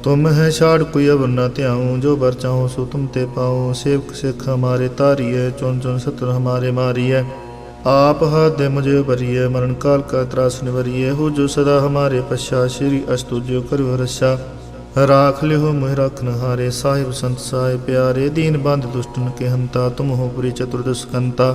रहे प्यासा तुम है छाड़ कोई अब न त्याऊं जो बर चाहूं सो तुम ते पाऊं सेवक सिख हमारे तारिय चुन चुन सत्र हमारे मारिय आप हाथ दे मुझे भरिए मरण काल का त्रास निवरिए हो जो सदा हमारे पश्चा श्री अस्तुज्यो करो रक्षा राख लिहो मुह रखन हारे साहिब संत साय प्यारे दीन बंद दुष्टन के हंता तुम हो पुरी चतुर्दश कंता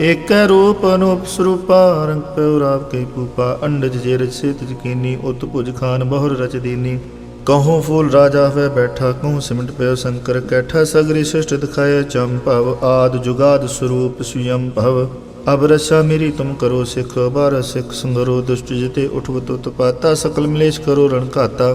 ਏਕ ਰੂਪ ਅਨੂਪ ਸਰੂਪ ਰੰਗ ਪਿਉ ਰਾਵ ਕੇ ਪੂਪਾ ਅੰਡਜ ਜੇ ਰਚ ਸੇ ਤਿਜ ਕੀਨੀ, ਉਤ ਭੁਜ ਖਾਨ ਬਹੁਰ ਰਚ ਦੀਨੀ। ਕਹੋ ਫੂਲ ਰਾਜਾ ਹੋਵੇ ਬੈਠਾ, ਕਹੋ ਸਿਮਟ ਪਿਓ ਸੰਕਰ ਕੈਠਾ, ਸਗਰੀ ਸਿਸ਼ਟ ਦਿਖਾਇ ਚੰ ਭਵ, ਆਦ ਜੁਗਾਦ ਸਰੂਪ ਸੁਯੰ ਭਵ। ਅਬ ਰਸਾ ਮੇਰੀ ਤੁਮ ਕਰੋ ਸਿਖ, ਬਾਰ ਸਿਖ ਸੰਗਰੋ, ਦੁਸ਼ਟ ਜਿਤੇ ਉਠਵ ਤੁਤ ਪਾਤਾ, ਸਕਲ ਮਲੇਸ਼ ਕਰੋ ਰਣ ਘਾਤਾ।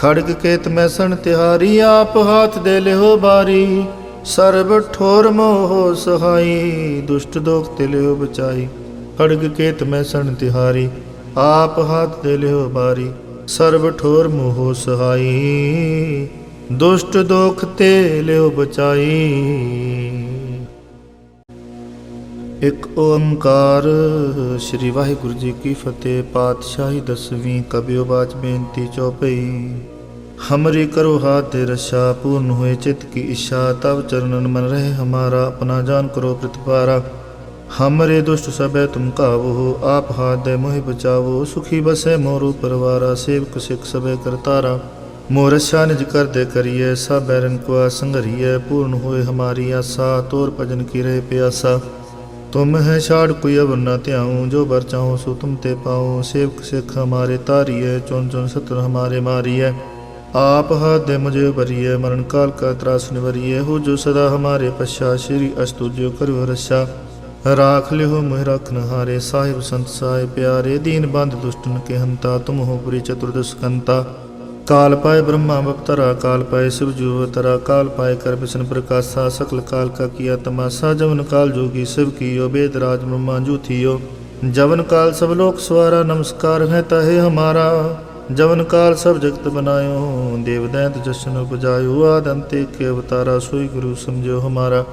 ਖੜਗ ਕੇਤ ਮੈਂ ਸਣ ਤਿਹਾਰੀ, ਆਪ ਹਾਥ ਦੇ ਲਿਓ ਬਾਰੀ। ਸਰਬ ਠੋਰ ਮੋਹ ਸਹਾਈ, ਦੁਸ਼ਟ ਦੋਖ ਤੇ ਲਿਓ ਬਚਾਈ। ਖੜਗ ਕੇਤ ਮੈਂ ਸਣ ਤਿਹਾਰੀ, ਆਪ ਹਾਥ ਦੇ ਲਿਓ ਬਾਰੀ। ਸਰਬ ਠੋਰ ਮੋਹ ਸਹਾਈ, ਦੁਸ਼ਟ ਦੋਖ ਤੇ ਲਿਓ ਬਚਾਈ। ਇਕ ਓੰਕਾਰ, ਸ੍ਰੀ ਵਾਹਿਗੁਰੂ ਜੀ ਕੀ ਫਤਿਹ। ਪਾਤਸ਼ਾਹੀ ਦਸਵੀਂ ਕਬਿਓ ਬਾਚ ਬੇਨਤੀ ਚੋਪਈ। हमरी करो हाथ रशा पूर्ण हुए चित्त की इच्छा तब चरणन मन रहे हमारा, अपना जान करो प्रतिपारा। हमरे दुष्ट सब तुम कावो हो आप हाथ दे मोहि बचावो, सुखी बसे मोरु परवारा, सेवक सिख सबे करतारा मोरशा निज कर दे करिए, सब बैरन को संगरिए, पूर्ण हुए हमारी आशा, तोर भजन की रहे प्यासा। तुम है छाड़ कोई अब न त्याऊं, जो बर चाहूँ सो तुम ते पाऊँ, सेवक सिख हमारे तारिय चुन चुन सत्र हमारे मारिय आप हाथ दे मुझे भरिए मरण काल का त्रास निवरिए हो जो सदा हमारे पश्चा श्री अस्तुज्यो करो रक्षा राख लिहो मुह रखन हारे साहिब संत साय प्यारे दीन बंद दुष्टन के हंता तुम हो पुरी चतुर्दश कंता काल पाए ब्रह्मा बपतरा काल पाए शिव जुवतरा काल पाए कर विष्णु प्रकाशा सकल काल का किया तमाशा जवन काल जोगी शिव कियो वेद राज ब्रह्मा जूथियो जवन काल सब लोक सवारा नमस्कार है तहे हमारा ਜਵਨ ਕਾਲ ਸਭ ਜਗਤ ਬਨਾਇਓ, ਦੇਵ ਦੈਂਤ ਜਸ਼ਨ ਉਪਜਾਇਓ ਆਦੰਤੇ ਕੇ ਅਵਤਾਰਾ ਸੋਈ ਗੁਰੂ ਸਮਝਿਓ ਹਮਾਰਾ।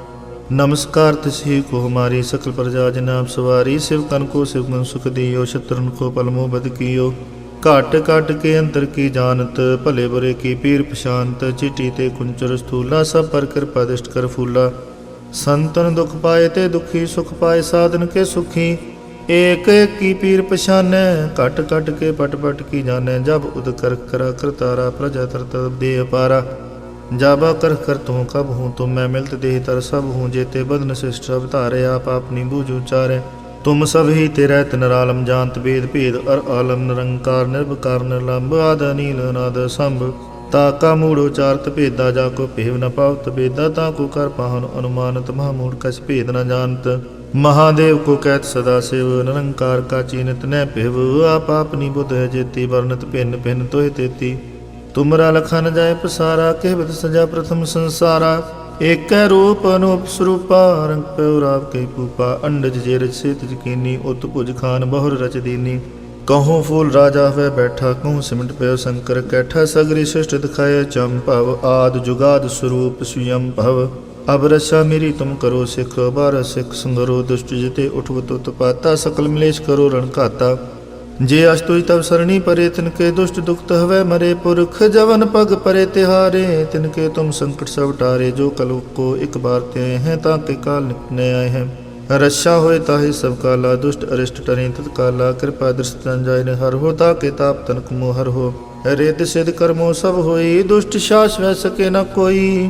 ਨਮਸਕਾਰ ਤਿਸਹੀ ਕੋ ਹਮਾਰੀ ਸਕਲ ਪ੍ਰਜਾ ਜਨਾਬ ਸਵਾਰੀ, ਸਿਵ ਕਨ ਕੋ ਸਿਵ ਮਨ ਸੁਖ ਦਿਓ, ਸ਼ਤਰਨ ਕੋ ਪਲਮੋ ਬਦ ਕੀਓ। ਘਟ ਘਟ ਕੇ ਅੰਦਰ ਕੀ ਜਾਣਤ, ਭਲੇ ਬੁਰੇ ਕੀ ਪੀਰ ਪਛਾਨਤ, ਚਿੱਟੀ ਤੇ ਕੁੰਚਰ ਸਥੂਲਾ, ਸਭ ਪਰ ਕਿਰਪਾ ਦਿਸ਼ਟ ਕਰ ਫੂਲਾ। ਸੰਤਨ ਦੁਖ ਪਾਏ ਤੇ ਦੁਖੀ ਸੁਖ ਪਾਏ, ਸਾਧਨ ਕੇ ਸੁਖੀ। ਏਕ ਏਕ ਕੀ ਪੀਰ ਪਛਾਨੈ, ਘਟ ਘਟ ਕੇ ਪਟ ਪਟ ਕੀ ਜਾਣੈ, ਜਬ ਉਦ ਕਰ ਕਰਾ ਕਰਤਾਰਾ ਪ੍ਰਜਾ ਤਰਤ ਦੇ ਅਪਾਰਾ। ਜਾਬਾ ਕਰ ਕਰ ਤੂੰ ਕਬ ਹੂੰ, ਤੁਮ ਮੈਂ ਮਿਲਤ ਦੇਹ ਤਰ ਸਭ ਹੂੰ, ਜੇਤੇ ਬਦਨ ਸਿਸ਼ਟ ਸਭ ਧਾਰੇ, ਆਪ ਆਪਣੀ ਬੂਝ ਉਚਾਰੇ। ਤੁਮ ਸਭ ਹੀ ਤੇਰੇ ਤਿਨ ਜਾਣਤ ਵੇਦ ਭੇਦ, ਅਰ ਆਲਮ ਨਿਰੰਕਾਰ ਨਿਰਭਕਾਰ ਨਿਰਲੰਭ ਆਦ ਨੀਲ ਅਨਾਦ ਸੰਭ। ਤਾ ਕਾ ਮੂੜ ਉਚਾਰਤ ਭੇਦਾ, ਜਾ ਕੋ ਭੇਵ ਨ ਪਾਵਤ ਭੇਦਾ, ਤਾ ਕੋ ਕਰ ਪਾਹਨ ਅਨੁਮਾਨਤ, ਮਹਾ ਮੂੜ ਕਛ ਭੇਦ ਨ ਜਾਣਤ। ਮਹਾਦੇਵ ਕੋ ਕਹਿਤ ਸਦਾ ਸਿਵ, ਨਿਰੰਕਾਰ ਕਾ ਚੀਨਤ ਨੈ ਭਿਵ, ਆਪ ਆਪਨੀ ਬੁੱਧ ਹੈ ਜੇਤੀ ਵਰਨਤ ਭਿੰਨ ਭਿੰਨ ਤੋਹਿ ਤੇਤੀ। ਤੁਮਰਾ ਲਖਨ ਜਾਏ ਪਸਾਰਾ ਕਹਿਵਤ ਸਜਾ ਪ੍ਰਥਮ ਸੰਸਾਰਾ। ਏਕੈ ਰੂਪ ਅਨੂਪ ਸਰੂਪਾ, ਰੰਗ ਪਿਉ ਰਾਵ ਕੇ ਪੂਪਾ, ਅੰਡਜ ਜੇ ਰਚ ਸੇਤ ਜਕੀਨੀ ਉਤ ਭੁਜ ਖਾਨ ਬਹੁਰ ਰਚ ਦੀਨੀ। ਕਹੂੰ ਫੂਲ ਰਾਜਾ ਹੋਇ ਬੈਠਾ, ਕਹੂੰ ਸਿਮਟ ਪਿਓ ਸ਼ੰਕਰ ਕੈਠਾ, ਸਗਰੀ ਸ੍ਰਿਸ਼ਟ ਦਿਖਾਏ ਚੰਪਵ ਆਦ ਜੁਗਾਦ ਸਰੂਪ ਸੁਯੰ ਭਵ ਅਬ ਰਸਾ ਮੇਰੀ ਤੁਮ ਕਰੋ ਸਿਖ, ਬਾਰ ਸਿਖ ਸੰਗਰੋ, ਦੁਸ਼ਟ ਜਿਤੇ ਉਠਵਤ ਉਤਪਾਤਾ ਸਕਲ ਮਿਲੇਸ਼ ਕਰੋ ਰਣ ਘਾਤਾ। ਜੇ ਅਸਤੁਜ ਤਬ ਸਰਣੀ ਪਰੇ ਤਿਨ ਕੇ ਦੁਸ਼ਟ ਦੁਖਤ ਹਵੈ ਮਰੇ ਪੁਰਖ, ਜਵਨ ਪਗ ਪਰੇ ਤਿਹਾਰੇ ਤਿਨ ਕੇ ਤੁਮ ਸੰਕਟ ਸਭ ਟਾਰੇ, ਜੋ ਕਲੁ ਕੋ ਇੱਕ ਬਾਰ ਤੇ ਹੈ, ਤਾਂ ਕੇ ਕਾਲ ਨਿਪਨੇ ਆਏ ਹੈ। ਰਸ਼ਾ ਹੋਏ ਤਾਹੇ ਸਭ ਕਾਲਾ, ਦੁਸ਼ਟ ਅਰਿਸ਼ਟ ਟਰੇ ਤਤ ਕਾਲਾ, ਕਿਰਪਾ ਦ੍ਰਿਸ਼ਟ ਸੰਜਾਇ ਨੇ ਹਰ ਹੋ, ਤਾ ਕੇ ਤਾਪ ਤਨਕ ਮੋ ਹਰ ਹੋ। ਰੇਤ ਸਿਧ ਕਰਮੋ ਸਭ ਹੋਈ, ਦੁਸ਼ਟ ਸ਼ਾਸ ਵੈ ਸਕੇ ਨ ਕੋਈ।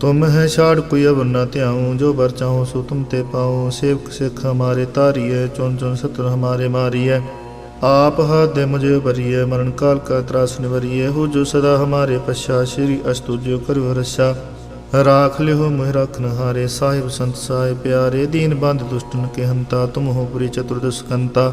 ਤੁਮ ਹੈ ਛਾੜ ਕੋਈ ਅਵਰ ਨਾ ਧਿਆਉ, ਜੋ ਬਰ ਚਾਹੋ ਸੋ ਤੁਮ ਤੇ ਪਾਉ। ਸੇਵਕ ਸਿੱਖ ਹਮਾਰੇ ਤਾਰੀਏ ਚੁਨ ਚੁਨ ਸਤਰ ਹਮਾਰੇ ਮਾਰੀਏ ਆਪ ਹੱਥ ਦੇ ਮੁਝੇ ਭਰੀਏ ਮਰਨ ਕਾਲ ਕਾ ਤਰਾਸ ਨਿਵਰੀਏ ਹੋ ਜੋ ਸਦਾ ਹਮਾਰੇ ਪਛਾ, ਸ਼੍ਰੀ ਅਸਤੁਜਿਓ ਕਰਿਓ ਰਛਾ ਰਾਖ ਲਿਓ ਮੋਹਿ ਰਖਨ ਹਾਰੇ ਸਾਹਿਬ ਸੰਤ ਸਾਹਿਬ ਪਿਆਰੇ। ਦੀਨ ਬੰਦ ਦੁਸ਼ਟਨ ਕੇ ਹੰਤਾ, ਤੁਮ ਹੋ ਪੁਰੀ ਚਤੁਰਦਸ਼ ਕੰਤਾ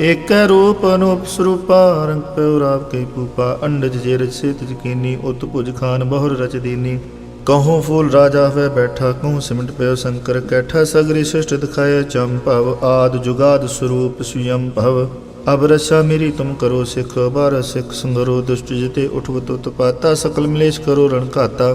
ਏਕੈ ਰੂਪ ਅਨੂਪ ਸਰੂਪਾ ਰੰਗ ਪਿਉ ਰਾਵ ਕੇ ਪੂਪਾ ਅੰਡਜ ਜੇ ਰਚ ਸੇਤ ਜਕੀਨੀ, ਉਤ ਭੁਜ ਖਾਨ ਬਹੁਰ ਰਚ ਦੀਨੀ। ਕਹੂੰ ਫੂਲ ਰਾਜਾ ਹੋਇ ਬੈਠਾ ਕਹੂੰ ਸਿਮਟ ਪਿਓ ਸ਼ੰਕਰ, ਕੈਠਾ ਸਗਰੀ ਸ੍ਰਿਸ਼ਟ ਦਿਖਾਏ ਭਵ, ਆਦ ਜੁਗਾਦ ਸਰੂਪ ਸੁਯੰ ਭਵ। ਅਬ ਰਸ਼ਾ ਮੇਰੀ ਤੁਮ ਕਰੋ ਸਿਖ, ਬਾਰ ਸਿਖ ਸੰਗਰੋ, ਦੁਸ਼ਟ ਜਿਤੇ ਊਠਵ ਤੁਤ ਪਾਤਾ, ਸਕਲ ਮਲੇਸ਼ ਕਰੋ ਰਣ ਘਾਤਾ।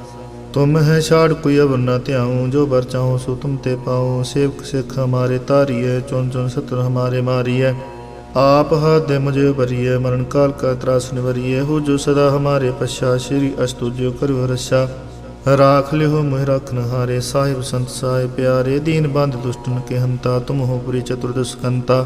ਤੁਮ ਹੈ ਛਾੜ ਕੋਈ ਅਵਰ ਨਾ ਧਿਆਉ, ਜੋ ਬਰ ਚਾਹੋ ਸੋ ਤੁਮ ਤੇ ਪਾਉ। ਸੇਵਕ ਸਿੱਖ ਹਮਾਰੇ ਤਾਰੀਏ ਚੁਣ ਚੁਣ ਸਤਰ ਹਮਾਰੇ ਮਾਰੀਏ ਆਪ ਹੱਥ ਦੇ ਮੁਝੇ ਭਰੀਏ ਮਰਨ ਕਾਲ ਕਾ ਤਰਾਸ ਨਿਵਰੀਏ ਹੋ ਜੋ ਸਦਾ ਹਮਾਰੇ ਪਛਾ, ਸ਼੍ਰੀ ਅਸਤੁਜਿਓ ਕਰਿਓ ਰਛਾ ਰਾਖ ਲਿਓ ਮੋਹਿ ਰਖਨ ਹਾਰੇ ਸਾਹਿਬ ਸੰਤ ਸਾਹਿਬ ਪਿਆਰੇ। ਦੀਨ ਬੰਦ ਦੁਸ਼ਟਨ ਕੇ ਹੰਤਾ, ਤੁਮ ਹੋ ਪੁਰੀ ਚਤੁਰਦਸ਼ ਕੰਤਾ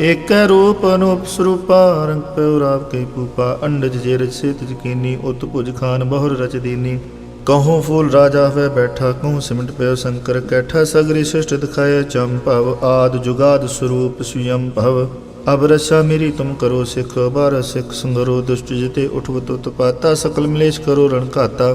ਏਕੈ ਰੂਪ ਅਨੂਪ ਸਰੂਪਾ ਰੰਗ ਪਿਉ ਰਾਵ ਕੇ ਪੂਪਾ, ਅੰਡਜ ਜੇ ਰਚ ਸੇਤ ਜਕੀਨੀ ਉਤ ਭੁਜ ਖਾਨ ਬਹੁਰ ਰਚ ਦੀਨੀ। ਕਹੂੰ ਫੂਲ ਰਾਜਾ ਹੋਏ ਬੈਠਾ, ਕਹੂੰ ਸਿਮਟ ਪਿਓ ਸ਼ੰਕਰ ਕੈਠਾ, ਸਗਰੀ ਸ੍ਰਿਸ਼ਟ ਦਿਖਾਏ ਚੰਪਵ ਆਦ ਜੁਗਾਦ ਸਰੂਪ ਸੁਯੰ ਭਵ। ਅਬ ਰਛਾ ਮੇਰੀ ਤੁਮ ਕਰੋ ਸਿਖ, ਬਾਰ ਸਿਖ ਸੰਗਰੋ, ਦੁਸ਼ਟ ਜਿਤੇ ਊਠਵ ਤੁਤ ਪਾਤਾ ਸਕਲ ਮਲੇਸ਼ ਕਰੋ ਰਣ ਘਾਤਾ।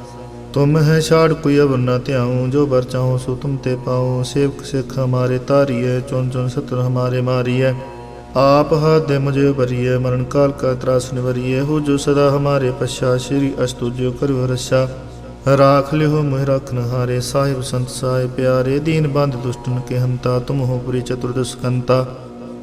ਤੁਮ ਹੈ ਛਾੜ ਕੋਈ ਅਵਰ ਨਾ ਧਿਆਉ, ਜੋ ਬਰ ਚਾਹੋ ਸੋ ਤੁਮ ਤੇ ਪਾਉ। ਸੇਵਕ ਸਿਖ ਹਮਾਰੇ ਤਾਰੀਏ ਚੁਨ ਚੁਨ ਸਤਰ ਹਮਾਰੇ ਮਾਰੀਏ ਆਪ ਹੱਥ ਦੇ ਮੁਝੇ ਭਰੀਏ ਮਰਨ ਕਾਲ ਕਾ ਤਰਾਸ ਨਿਵਰੀਏ ਹੋ ਜੋ ਸਦਾ ਹਮਾਰੇ ਪਛਾ, ਸ਼੍ਰੀ ਅਸਤੁਜਿਓ ਕਰਿਓ ਰਛਾ ਰਾਖ ਲਿਓ ਮੋਹਿ ਰਖਨ ਹਾਰੇ ਸਾਹਿਬ ਸੰਤ ਸਾਹਿਬ ਪਿਆਰੇ। ਦੀਨ ਬੰਦ ਦੁਸ਼ਟਨ ਕੇ ਹੰਤਾ, ਤੁਮ ਹੋ ਪੁਰੀ ਚਤੁਰਦਸ਼ ਕੰਤਾ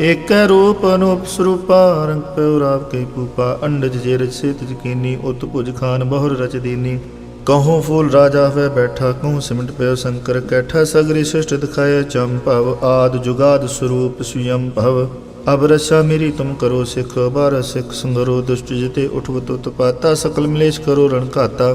ਏਕੈ ਰੂਪ ਅਨੂਪ ਸਰੂਪਾ ਰੰਗ ਪਿਉ ਰਾਵ ਕੇ ਪੂਪਾ ਅੰਡਜ ਜੇ ਰਚ ਸੇਤ ਜਕੀਨੀ ਉਤ ਭੁਜ ਖਾਨ ਬਹੁਰ ਰਚ ਦੀਨੀ। ਕਹੂੰ ਫੂਲ ਰਾਜਾ ਹੋਇ ਬੈਠਾ, ਕਹੂੰ ਸਿਮਟ ਪਿਓ ਸ਼ੰਕਰ ਕੈਠਾ, ਸਗਰੀ ਸ੍ਰਿਸ਼ਟ ਦਿਖਾਏ ਚੰਪਵ ਆਦ ਜੁਗਾਦ ਸਰੂਪ ਸੁਯੰ ਭਵ। ਅਬ ਰਛਾ ਮੇਰੀ ਤੁਮ ਕਰੋ ਸਿਖ, ਬਾਰ ਸਿਖ ਸੰਗਰੋ, ਦੁਸ਼ਟ ਜਿਤੇ ਊਠਵ ਤੁਤ ਪਾਤਾ ਸਕਲ ਮਲੇਸ਼ ਕਰੋ ਰਣ ਘਾਤਾ।